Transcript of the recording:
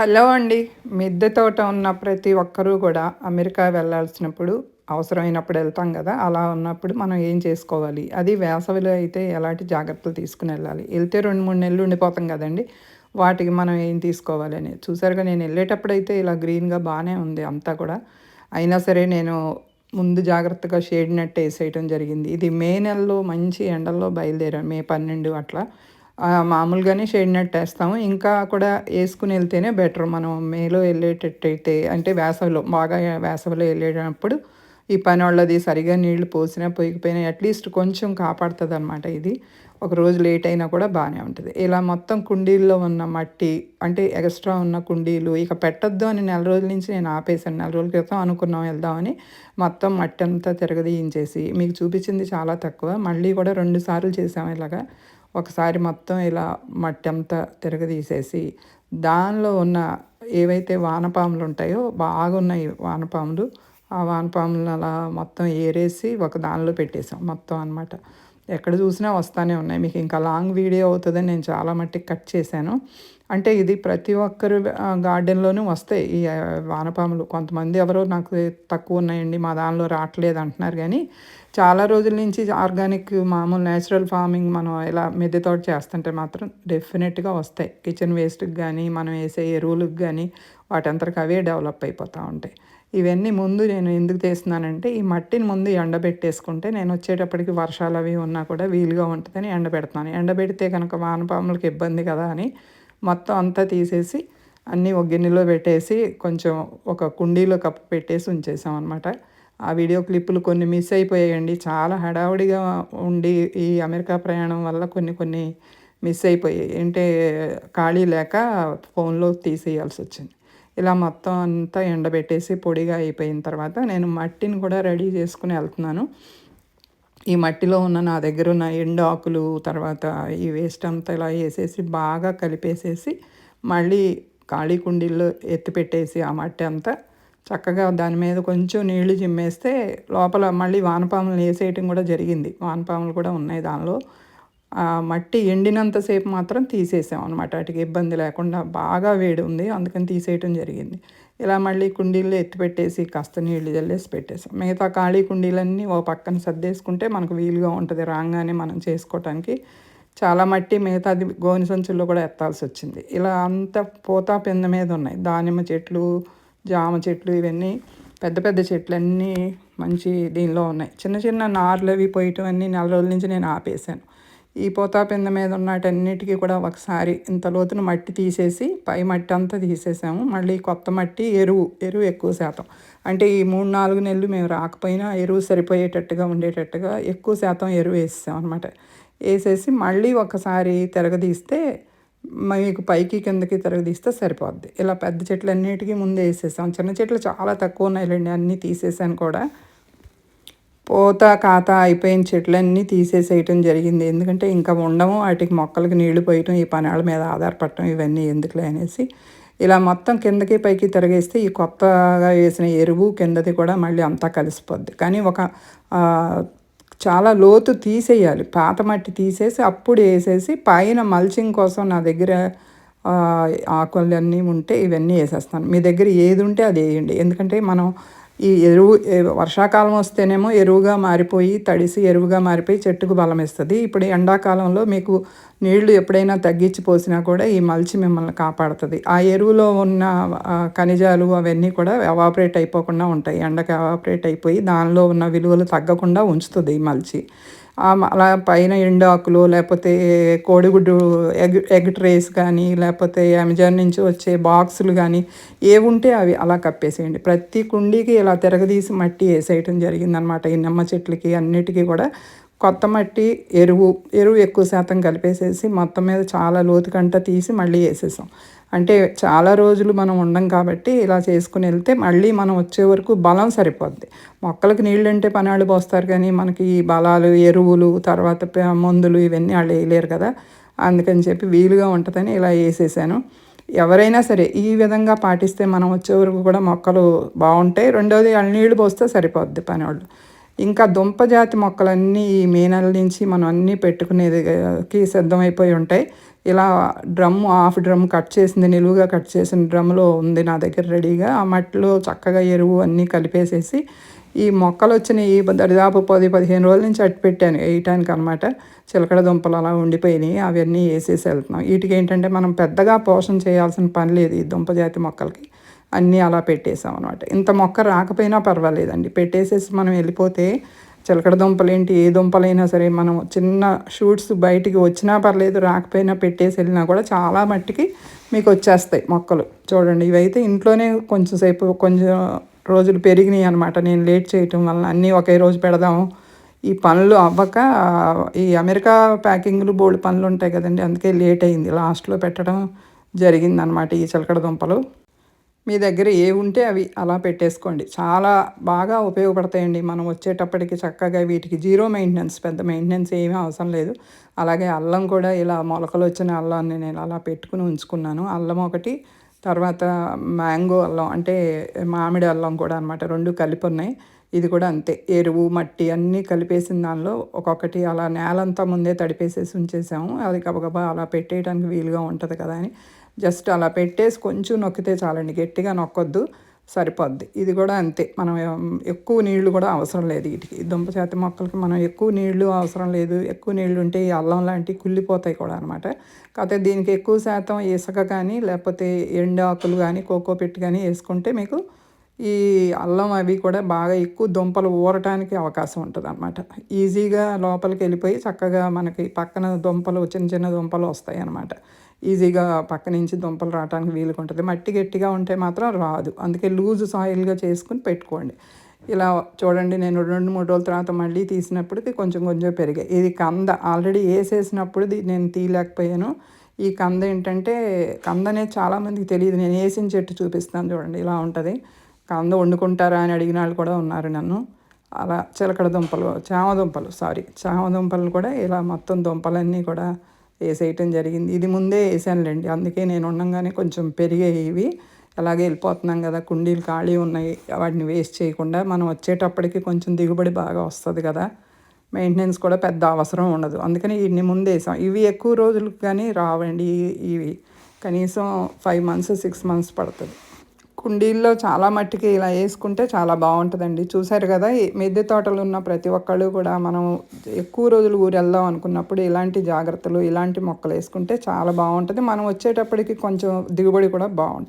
Hello అండి. మిద్దె తోట ఉన్న ప్రతి ఒక్కరూ కూడా అమెరికా వెళ్ళాల్సినప్పుడు అవసరమైనప్పుడు వెళ్తాం కదా. అలా ఉన్నప్పుడు మనం ఏం చేసుకోవాలి? అది వేసవిలో అయితే ఎలాంటి జాగ్రత్తలు తీసుకుని వెళ్ళాలి? వెళ్తే రెండు మూడు నెలలు ఉండిపోతాం కదండి. వాటికి మనం ఏం తీసుకోవాలి అని. చూసారుగా నేను వెళ్ళేటప్పుడు అయితే ఇలా గ్రీన్గా బాగానే ఉంది అంతా కూడా. అయినా సరే నేను ముందు జాగ్రత్తగా షేడ్ నెట్ వేసేయటం జరిగింది. ఇది మే నెలలో మంచి ఎండల్లో బయలుదేరాను. మే పన్నెండు అట్లా. మామూలుగానే షేడ్ నెట్ వేస్తాము. ఇంకా కూడా వేసుకుని వెళ్తేనే బెటర్. మనం మేలో వెళ్ళేటట్టయితే అంటే వేసవిలో బాగా వేసవిలో వెళ్ళేటప్పుడు ఈ పని వాళ్ళది సరిగా నీళ్ళు పోసినా పోయిపోయినా అట్లీస్ట్ కొంచెం కాపాడుతుంది అనమాట ఇది. ఒక రోజు లేట్ అయినా కూడా బాగానే ఉంటుంది. ఇలా మొత్తం కుండీల్లో ఉన్న మట్టి అంటే ఎక్స్ట్రా ఉన్న కుండీలు ఇక పెట్టద్దు అని నెల రోజుల నుంచి నేను ఆపేసాను నెల రోజుల క్రితం అనుకున్నాం వెళ్దామని మొత్తం మట్టి అంతా తిరగదీయించేసి. మీకు చూపించింది చాలా తక్కువ. మళ్ళీ కూడా రెండు సార్లు చేసాము ఇలాగా. ఒకసారి మొత్తం ఇలా మట్టి అంతా తిరగదీసేసి దానిలో ఉన్న ఏవైతే వానపాములు ఉంటాయో బాగున్నాయి వానపాములు ఆ వానపాములను అలా మొత్తం ఏరేసి ఒక దానిలో పెట్టేసాం మొత్తం అనమాట ఎక్కడ చూసినా వస్తూనే ఉన్నాయి. మీకు ఇంకా లాంగ్ వీడియో అవుతుందని నేను చాలా మట్టికి కట్ చేశాను. అంటే ఇది ప్రతి ఒక్కరు గార్డెన్లోనూ వస్తాయి ఈ వానపాములు కొంతమంది ఎవరో నాకు తక్కువ ఉన్నాయండి మా దానిలో రావట్లేదు అంటున్నారు. కానీ చాలా రోజుల నుంచి ఆర్గానిక్ మామూలు న్యాచురల్ ఫార్మింగ్ మనం ఇలా మిద్దె తోట చేస్తుంటే మాత్రం డెఫినెట్గా వస్తాయి. కిచెన్ వేస్ట్కి కానీ మనం వేసే ఎరువులకు కానీ వాటంతరకు అవే డెవలప్ అయిపోతూ ఉంటాయి. ఇవన్నీ ముందు నేను ఎందుకు తీస్తున్నానంటే ఈ మట్టిని ముందు ఎండబెట్టేసుకుంటే నేను వచ్చేటప్పటికి వర్షాలు అవి ఉన్నా కూడా వీలుగా ఉంటుందని ఎండబెడతాను ఎండబెడితే కనుక వానపాములకు ఇబ్బంది కదా అని మొత్తం అంతా తీసేసి అన్నీ ఒక గిన్నెలో పెట్టేసి కొంచెం ఒక కుండీలో కప్పు పెట్టేసి ఉంచేసాం అనమాట ఆ వీడియో క్లిప్పులు కొన్ని మిస్ అయిపోయాయండి. చాలా హడావుడిగా ఉండి ఈ అమెరికా ప్రయాణం వల్ల కొన్ని కొన్ని మిస్ అయిపోయాయి. అంటే ఖాళీ లేక ఫోన్లో తీసేయాల్సి వచ్చింది. ఇలా మొత్తం అంతా ఎండబెట్టేసి పొడిగా అయిపోయిన తర్వాత నేను మట్టిని కూడా రెడీ చేసుకుని వెళ్తున్నాను. ఈ మట్టిలో ఉన్న నా దగ్గర ఉన్న ఎండు ఆకులు తర్వాత ఈ వేస్ట్ అంతా ఇలా వేసేసి బాగా కలిపేసేసి మళ్ళీ ఖాళీ కుండీల్లో ఎత్తిపెట్టేసి ఆ మట్టి అంతా చక్కగా దాని మీద కొంచెం నీళ్ళు చిమ్మేస్తే లోపల మళ్ళీ వానపాములు వేసేయటం కూడా జరిగింది. వానపాములు కూడా ఉన్నాయి దానిలో. మట్టి ఎండినంతసేపు మాత్రం తీసేసాం అనమాట వాటికి ఇబ్బంది లేకుండా బాగా వేడి ఉంది అందుకని తీసేయటం జరిగింది. ఇలా మళ్ళీ కుండీల్లో ఎత్తిపెట్టేసి కాస్త నీళ్ళు చల్లేసి పెట్టేసాం. మిగతా ఖాళీ కుండీలన్నీ ఓ పక్కన సర్దేసుకుంటే మనకు వీలుగా ఉంటుంది రాగానే మనం చేసుకోవటానికి చాలా మట్టి మిగతాది గోని సంచుల్లో కూడా ఎత్తాల్సి వచ్చింది. ఇలా అంత పోతా పెంద మీద ఉన్నాయి. దానిమ్మ చెట్లు జామ చెట్లు ఇవన్నీ పెద్ద పెద్ద చెట్లు అన్నీ మంచి దీనిలో ఉన్నాయి. చిన్న చిన్న నార్లు అవి పోయటం అన్నీ నెల రోజుల నుంచి నేను ఆపేసాను ఈ పోతాపింద మీద ఉన్నటన్నిటికీ కూడా ఒకసారి ఇంత లోతున మట్టి తీసేసి పై మట్టి అంతా తీసేసాము. మళ్ళీ కొత్త మట్టి ఎరువు ఎరువు ఎక్కువ శాతం. అంటే ఈ మూడు నాలుగు నెలలు మేము రాకపోయినా ఎరువు సరిపోయేటట్టుగా ఉండేటట్టుగా ఎక్కువ శాతం ఎరువు వేసేసాం అనమాట వేసేసి మళ్ళీ ఒకసారి తిరగదీస్తే మీకు పైకి కిందకి తిరగదీస్తే సరిపోద్ది. ఇలా పెద్ద చెట్లు అన్నిటికీ ముందే వేసేసాం. చిన్న చెట్లు చాలా తక్కువ ఉన్నాయిలేండి అన్నీ తీసేసాను కూడా. పోత కాత అయిపోయిన చెట్లన్నీ తీసేసేయటం జరిగింది. ఎందుకంటే ఇంకా ఉండము వాటికి మొక్కలకి నీళ్ళు పోయటం ఈ పనాళ్ళ మీద ఆధారపడటం ఇవన్నీ ఎందుకులే అనేసి ఇలా మొత్తం కిందకి పైకి తిరగేస్తే ఈ కొత్తగా వేసిన ఎరువు కిందది కూడా మళ్ళీ అంతా కలిసిపోద్ది. కానీ ఒక చాలా లోతు తీసేయాలి. పాత మట్టి తీసేసి అప్పుడు వేసేసి పైన మల్చింగ్ కోసం నా దగ్గర ఆకులన్నీ ఉంటే ఇవన్నీ వేసేస్తాను. మీ దగ్గర ఏది ఉంటే అది వేయండి. ఎందుకంటే మనం ఈ ఎరువు వర్షాకాలం వస్తేనేమో ఎరువుగా మారిపోయి తడిసి ఎరువుగా మారిపోయి చెట్టుకు బలం ఇస్తుంది ఇప్పుడు ఎండాకాలంలో మీకు నీళ్ళు ఎప్పుడైనా తగ్గించి పోసినా కూడా ఈ మల్చి మిమ్మల్ని కాపాడుతుంది. ఆ ఎరువులో ఉన్న ఖనిజాలు అవన్నీ కూడా ఎవాపరేట్ అయిపోకుండా ఉంటాయి. ఎండకు ఎవాపరేట్ అయిపోయి దానిలో ఉన్న విలువలు తగ్గకుండా ఉంచుతుంది ఈ మల్చి. అలా పైన ఎండాకులు లేకపోతే కోడిగుడ్డు ఎగ్ ఎగ్ ట్రేస్ కానీ లేకపోతే అమెజాన్ నుంచి వచ్చే బాక్సులు కానీ ఏవి ఉంటే అవి అలా కప్పేసేయండి. ప్రతి కుండీకి ఇలా తిరగదీసి మట్టి వేసేయటం జరిగిందనమాట. ఈ నిమ్మ చెట్లకి అన్నిటికీ కూడా కొత్త మట్టి ఎరువు ఎరువు ఎక్కువ శాతం కలిపేసేసి మొత్తం మీద చాలా లోతుకంట తీసి మళ్ళీ వేసేసాం. అంటే చాలా రోజులు మనం ఉండం కాబట్టి ఇలా చేసుకుని వెళ్తే మళ్ళీ మనం వచ్చే వరకు బలం సరిపోద్ది. మొక్కలకు నీళ్ళు అంటే పనాళ్ళు పోస్తారు కానీ మనకి ఈ బలాలు ఎరువులు తర్వాత మందులు ఇవన్నీ వాళ్ళు వేయలేరు కదా. అందుకని చెప్పి వీలుగా ఉంటుందని ఇలా వేసేసాను. ఎవరైనా సరే ఈ విధంగా పాటిస్తే మనం వచ్చే వరకు కూడా మొక్కలు బాగుంటాయి. రెండోది వాళ్ళు నీళ్ళు పోస్తే సరిపోద్ది పనివాళ్ళు ఇంకా దుంప జాతి మొక్కలన్నీ ఈ మే నెల నుంచి మనం అన్నీ పెట్టుకునేదికి సిద్ధమైపోయి ఉంటాయి. ఇలా డ్రమ్ హాఫ్ డ్రమ్ కట్ చేసింది నిలువుగా కట్ చేసిన డ్రమ్లో ఉంది నా దగ్గర రెడీగా. ఆ మట్టిలో చక్కగా ఎరువు అన్నీ కలిపేసేసి ఈ మొక్కలు వచ్చినాయి దరిదాపు పది పదిహేను రోజుల నుంచి అట్టు పెట్టాను వేయటానికి అనమాట చిలకడ దుంపలు అలా ఉండిపోయినాయి అవన్నీ వేసేసి వెళ్తున్నాం. వీటికి ఏంటంటే మనం పెద్దగా పోషణ చేయాల్సిన పని లేదు ఈ దుంప జాతి మొక్కలకి. అన్నీ అలా పెట్టేసాం అనమాట ఇంత మొక్క రాకపోయినా పర్వాలేదండి. పెట్టేసేసి మనం వెళ్ళిపోతే చిలకడ దుంపలు ఏంటి ఏ దుంపలైనా సరే మనం చిన్న షూట్స్ బయటికి వచ్చినా పర్లేదు రాకపోయినా పెట్టేసి వెళ్ళినా కూడా చాలా మట్టికి మీకు వచ్చేస్తాయి మొక్కలు. చూడండి ఇవైతే ఇంట్లోనే కొంచెం సేపు కొంచెం రోజులు పెరిగినాయి అనమాట నేను లేట్ చేయటం వలన అన్నీ ఒకే రోజు పెడదాము ఈ పనులు అవ్వక ఈ అమెరికా ప్యాకింగ్లు బోల్డ్ పనులు ఉంటాయి కదండి అందుకే లేట్ అయింది. లాస్ట్లో పెట్టడం జరిగిందనమాట ఈ చిలకడ దుంపలు. మీ దగ్గర ఏ ఉంటే అవి అలా పెట్టేసుకోండి. చాలా బాగా ఉపయోగపడతాయండి. మనం వచ్చేటప్పటికి చక్కగా వీటికి జీరో మెయింటెనెన్స్ పెద్ద మెయింటెనెన్స్ ఏమీ అవసరం లేదు. అలాగే అల్లం కూడా ఇలా మొలకలు వచ్చిన అల్లాన్ని నేను అలా పెట్టుకుని ఉంచుకున్నాను. అల్లం ఒకటి తర్వాత మ్యాంగో అల్లం అంటే మామిడి అల్లం కూడా అనమాట రెండు కలిపి ఉన్నాయి. ఇది కూడా అంతే. ఎరువు మట్టి అన్నీ కలిపేసిన దానిలో ఒక్కొక్కటి అలా నేలంతా ముందే తడిపేసేసి ఉంచేసాము. అది గబగబా అలా పెట్టేయడానికి వీలుగా ఉంటుంది కదా అని. జస్ట్ అలా పెట్టేసి కొంచెం నొక్కితే చాలండి గట్టిగా నొక్కొద్దు సరిపోద్ది. ఇది కూడా అంతే. మనం ఎక్కువ నీళ్ళు కూడా అవసరం లేదు వీటికి. దుంప చేతి మొక్కలకి మనం ఎక్కువ నీళ్ళు అవసరం లేదు. ఎక్కువ నీళ్ళు ఉంటే ఈ అల్లం లాంటివి కుళ్ళిపోతాయి కూడా అనమాట. కాకపోతే దీనికి ఎక్కువ శాతం ఇసుక కానీ లేకపోతే ఎండు ఆకులు కానీ కోకో పెట్టి కానీ వేసుకుంటే మీకు ఈ అల్లం అవి కూడా బాగా ఎక్కువ దుంపలు ఊరటానికి అవకాశం ఉంటుంది అనమాట ఈజీగా లోపలికి వెళ్ళిపోయి చక్కగా మనకి పక్కన దుంపలు చిన్న చిన్న దుంపలు వస్తాయి అనమాట ఈజీగా పక్క నుంచి దుంపలు రావడానికి వీలుగా ఉంటుంది మట్టి గట్టిగా ఉంటే మాత్రం రాదు. అందుకే లూజ్ సాయిల్గా చేసుకుని పెట్టుకోండి. ఇలా చూడండి నేను రెండు మూడు రోజుల తర్వాత మళ్ళీ తీసినప్పటికి కొంచెం కొంచెం పెరిగాయి. ఇది కంద. ఆల్రెడీ వేసేసినప్పుడు నేను తీయలేకపోయాను. ఈ కంద ఏంటంటే కంద అనేది చాలామందికి తెలియదు. నేను వేసిన చెట్టు చూపిస్తాను చూడండి ఇలా ఉంటుంది. కంద వండుకుంటారా అని అడిగిన వాళ్ళు కూడా ఉన్నారు నన్ను. అలా చిలకడ దుంపలు చామ దుంపలు సారీ చామ దుంపలు కూడా ఇలా మొత్తం దుంపలన్నీ కూడా వేసేయటం జరిగింది. ఇది ముందే వేసానులేండి. అందుకే నేను ఉండగానే కొంచెం పెరిగాయి ఇవి. అలాగే వెళ్ళిపోతున్నాం కదా కుండీలు ఖాళీ ఉన్నాయి వాటిని వేస్ట్ చేయకుండా మనం వచ్చేటప్పటికి కొంచెం దిగుబడి బాగా వస్తుంది కదా. మెయింటెనెన్స్ కూడా పెద్ద అవసరం ఉండదు. అందుకని వీటిని ముందే వేసాం. ఇవి ఎక్కువ రోజులకు కానీ రావండి ఇవి. కనీసం ఫైవ్ మంత్స్ సిక్స్ మంత్స్ పడుతుంది. కుండీల్లో చాలా మట్టికి ఇలా వేసుకుంటే చాలా బాగుంటుందండి. చూసారు కదా మిద్దె తోటలు ఉన్న ప్రతి ఒక్కళ్ళు కూడా మనం ఎక్కువ రోజులు ఊరు వెళ్దాం అనుకున్నప్పుడు ఇలాంటి జాగ్రత్తలు ఇలాంటి మొక్కలు వేసుకుంటే చాలా బాగుంటుంది. మనం వచ్చేటప్పటికి కొంచెం దిగుబడి కూడా బాగుంటుంది.